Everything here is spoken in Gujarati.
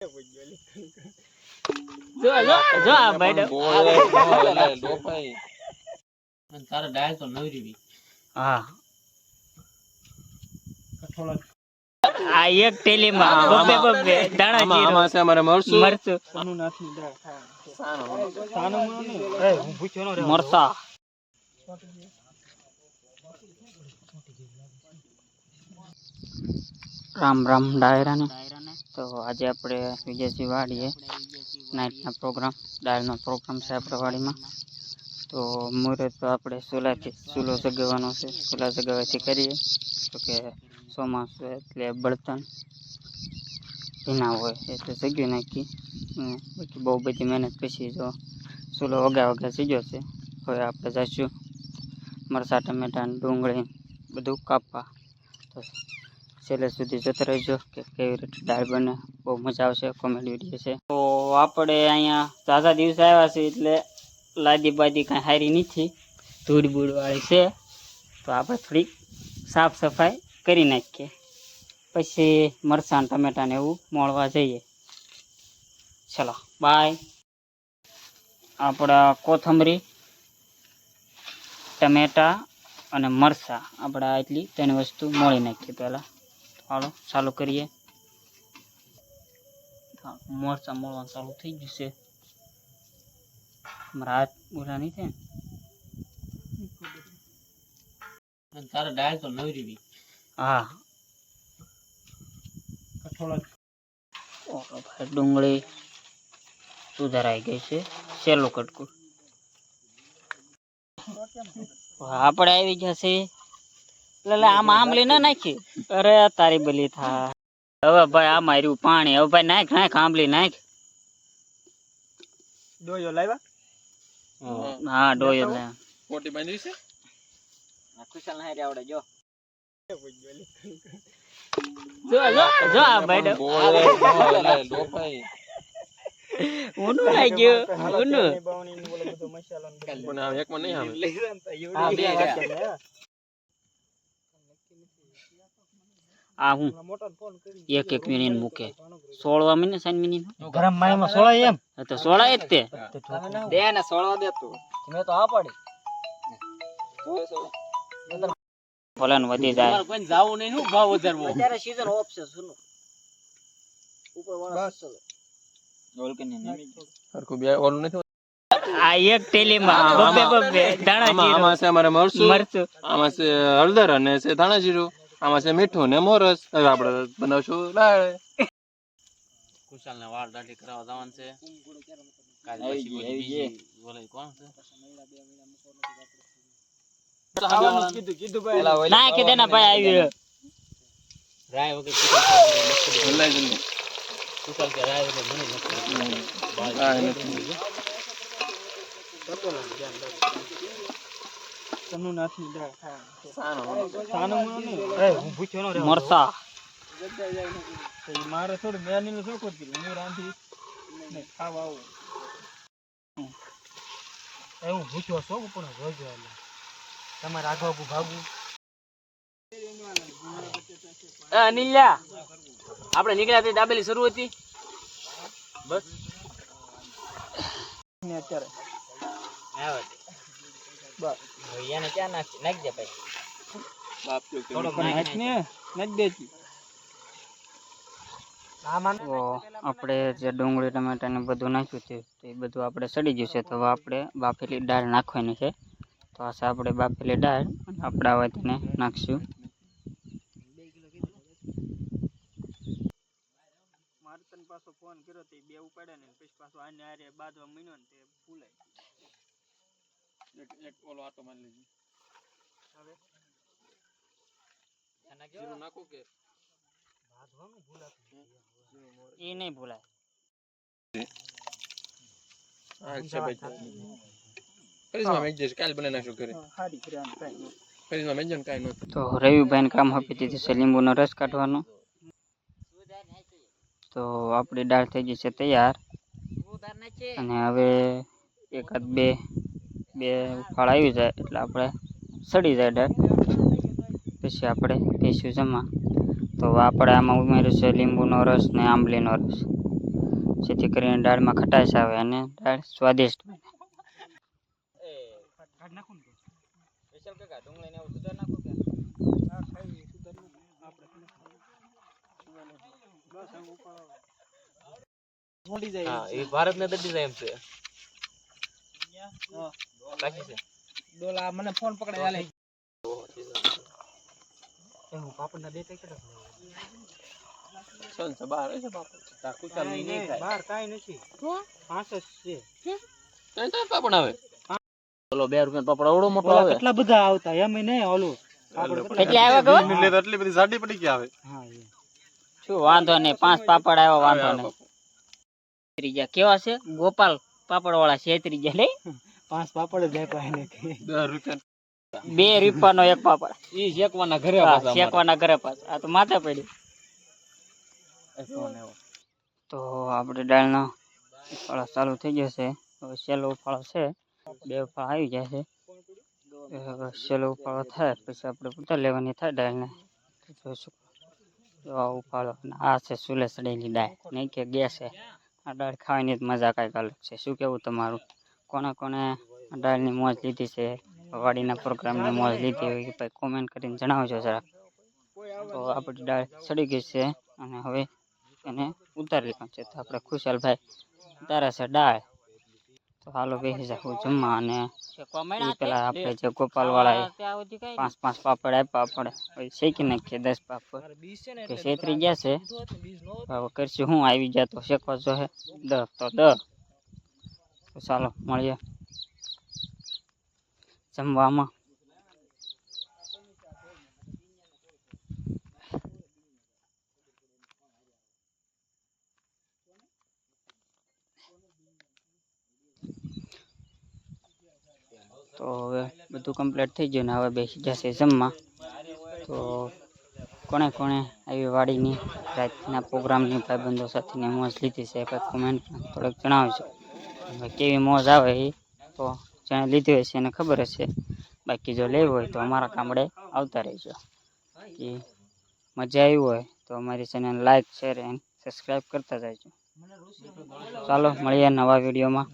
જો જો જો આ ભાઈ તારે ડાયલ તો નવરી બી હા. આ એક ટેલીમાં બબ્બે બબ્બે દાણા જીરો. આમાં છે અમારે મરચું. મરચું. મરસા રામ રામ ડાયરાને. તો આજે આપણે વિજયસિંહ વાડીએ નાઇટના પ્રોગ્રામ ડાયરનો પ્રોગ્રામ છે આપણા વાડીમાં. તો મુહૂર્ત તો આપણે ચૂલાથી ચૂલો સગાવવાનો છે. ચૂલા સગાવવાથી કરીએ. તો કે ચોમાસું એટલે બળતણ. ભીના હોય એટલે સગી નાખી અને બાકી બહુ બધી મહેનત પછી જો ચૂલો વગા વગા સીજો છે. હવે આપણે જઈશું મરચાં ટમેટા ડુંગળી બધું કાપવા. તો છેલ્લે સુધી જોતા રહેજો કે કેવી રીતે દાળ બને. બહુ મજા આવશે, કોમેડી વીડિયો છે. તો આપણે અહીંયા તાજા દિવસે આવ્યા છે એટલે લાદી બાદી કાંઈ હારી નથી. ધૂળ બૂળ વાળી છે. તો આપણે થોડીક સાફ સફાઈ કરી નાખીએ. પછી મરચાં ટમેટાને એવું મોળવા જઈએ. ચલો, બાય. આપણા કોથમરી, ટમેટા અને મરચાં. આપણે એટલી ત્રણ વસ્તુ મોળી નાખીએ પહેલાં. ચાલો ચાલુ કરીએ. હા, મરચાં મોળવાનું ચાલુ થઈ ગયું છે. મારા હાથ બોલા નહીં થાય ને તારે ડાયલ તો નવરી બી હા. ઓહો ભાઈ ડુંગળી સુધારાઈ ગઈ છે. સેલું કટકું. આપણે આવી જશે. એટલે આમાં આંબલી ના નાખી. અરે તારી બલી થા. હવે ભાઈ આ માર્યું પાણી. હવે ભાઈ નાખ નાખ આંબલી નાખ. ડોયો લાવ્યા? હા. ડોયો લાવ્યા કોટી બાંધી છે? ખુશાલ ના આવડે જો. જો જો જો આ ભાઈ. ઊનું લાગ્યું ઊનું પણ આ એકમાં નહીં આવે હા, બે ગયા. આ હું એક એક મિનિટ મૂકે. સોળવા મિનિટ સાઈન મિનિટ ગરમ પાણીમાં સોળાય એમ. તો સોળાય જ તે. દે ને સોળવા દે તું. મેં તો આ પાડી. ફલન વધી જાય. કોઈ જાવું નહીં હું ભાવ વધારવો? અત્યારે સીઝન ઓફ છે સુનો ઉપર વાળા સરખું બે ઓલું નથી આ એક ટેલીમાં બબ્બે બબ્બે દાણા આમાં આમાં છે અમારે મરચું મરચું. આમાં છે હળદર અને છે ધાણા જીરું. આમાં છે મીઠું ને મોરસ. હવે આપણે બનાવશું દાળ. કુશાલ ને વાળ દાઢી કરાવવા જવાનું છે. કાલ પછી બોલે કોણ છે? ના કે દેના ભાઈ આવી રાય વગર કુશાલ ખાવાનું નથી. હલાઈ જલ્દી. કુશાલ કે રાય વગર મને નથી. હા, એ નથી. મરસા. મારે થોડું મેની નું શોખ હતું હું રાંધી. ખાવા આવું. એવું ભૂખ્યો શોખ પણ રોજો એટલે તમારે આગળ આગળ ભાગવું એ અનિલ્યા આપણે નીકળ્યા તે દાબેલી શરૂ હતી. બસ. અત્યારે. બસ ક્યાં નાખી ભાઈ. બાપ જો નાખી ને આપણે જે ડુંગળી ટમેટા ને બધું નાખ્યું છે તો એ બધું આપણે સડી ગયું છે. તો હવે આપણે બાફેલી દાળ નાખવાની છે. તો આ આપણે બાફેલી દાળ આપણે હવે તેને નાખશું. મારે તને પાછો ફોન કર્યો તો બે ઉપાડ્યા ને પછી પાછો આને આરે બાદવા મહિનો ને તે ભૂલાય એક એક ઓલો આટો મારી લેજો જીરું નાખું કે? બાદવાનું ભૂલાતું એ નહીં ભૂલાય. આ છે ભાઈ. તો રવિભાઈને કામ આપી દીધું છે લીંબુનો રસ કાઢવાનો. તો આપણી દાળ થઈ ગઈ છે તૈયાર. અને હવે એકાદ બે બે ઉફાળ આવી જાય એટલે આપણે સડી જાય દાળ પછી આપણે પીશું જમા તો આપણે આમાં ઉમેર્યું છે લીંબુનો રસ ને આંબલીનો રસ. જેથી કરીને દાળમાં ખટાશ આવે અને દાળ સ્વાદિષ્ટ બને. ભારત ને દડી જાય એમ છે. હા. બાકી છે ડોલા મને ફોન પકડે હાલે. હું પાપડ ના દેતા કેટલા ચાલ છે બહાર છે બાપુ. તાર કુશાલ નહીં બહાર કાંઈ નથી. પાંચ જ છે. પાપડ આવે. ઓલો બે રૂપિયા પાપડ અવડો મોટો આવે. કેટલા બધા આવતા? એમ નહીં ઓલું પાપડ કેટલા કેટલા આવ્યા ગો એટલે બધી સાડી પડી કે આવે. હા શું વાંધો નહીં પાંચ પાપડ આવ્યો વાંધો નહીં. ત્રીજા કેવા છે? ગોપાલ પાપડ વાળા છે ત્રીજા લે પાંચ પાપડ જ આપ્યા એને દસ રૂપિયા. બે રૂપિયાનો એક પાપડ. ઈ શેકવાના ઘરે પાછા શેકવાના ઘરે પાસ આ તો માથે પડી તો આપણે ડાળનો ઉફાળો ચાલુ થઈ જશે. હવે છેલ્લો ઉફાળો છે. બે ફળ આવી જાય છે છેલ્લો ઉફાળો થાય પછી આપણે ઉતાર લેવાની થાય ડાળને તો જોઈશું આ ઉફાળો આ છે સુલે સડેલી નહીં કે ગેસ છે. આ ડાળ ખાવાની જ મજા કાંઈક અલગ છે. શું કેવું તમારું? કોને કોને દાળની મોજ લીધી છે, વાડીના પ્રોગ્રામની મોજ લીધી હોય ભાઈ કોમેન્ટ કરીને જણાવજો જરાક તો આપણી દાળ સડી ગઈ છે અને હવે એને ઉતારી લેવાનું છે. તો આપણે ખુશાલભાઈ ઉતારે છે દાળ. તો હાલો બેસી જાઉં જમવા અને પેલા આપણે જે ગોપાલ વાળા પાંચ પાંચ પાપડ આપ્યા આપણે શેકી નાખીએ દસ પાપડ. શેતરી ગયા છે. હવે કરશું હું, આવી જાય તો શેકવા જો હે. દ તો દ તો ચાલો, મળીએ. જમવામાં. તો હવે બધું કમ્પ્લીટ થઈ ગયું ને હવે બેસી જશે જમવા. તો કોણે કોણે આવી વાડીની રાતના પ્રોગ્રામની ભાઈબંધો સાથેની મોજ લીધી છે, એક કોમેન્ટ થોડુંક જણાવજો. કેવી મોજ આવે એ તો જેણે લીધી છે એને ખબર હશે. બાકી જો લેવું હોય તો અમારા કામડે આવતા રહેજો. કે મજા આવી હોય તો અમારી channel like share and subscribe કરતા જજો. ચાલો, મળીએ નવા વિડીયોમાં